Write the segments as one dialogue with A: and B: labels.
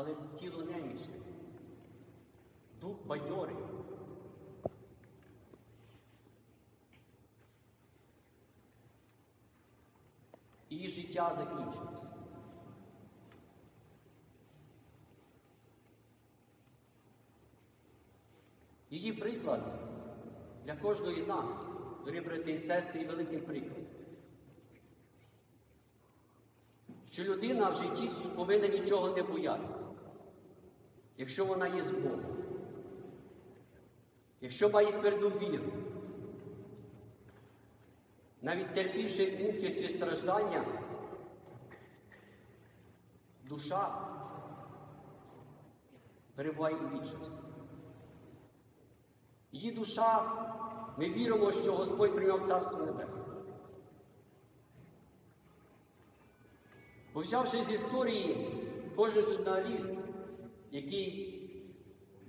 A: але тіло немічне, дух бадьорий. Її життя закінчилося. Її приклад для кожного із нас, дорогі брати і сестри, є великим прикладом. Що людина в житті повинна нічого не боятися, якщо вона є з Богом, якщо має тверду віру, навіть терпівши муки страждання, душа перебуває у вічності. Її душа, ми віримо, що Господь прийняв Царство Небесне. Бо взявши з історії кожен журналіст, який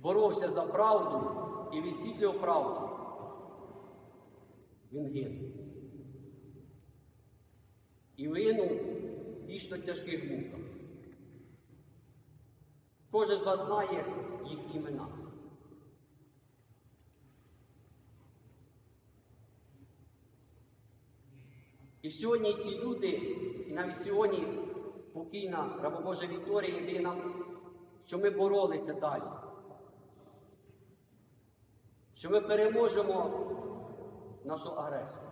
A: боровся за правду і висвітлював правду, він гинув. І винув вічно тяжких муках. Кожен з вас знає їх імена. І сьогодні ці люди, і навіть сьогодні покійна раба Божа Вікторія єдина що ми боролися далі. Що ми переможемо нашу агресію.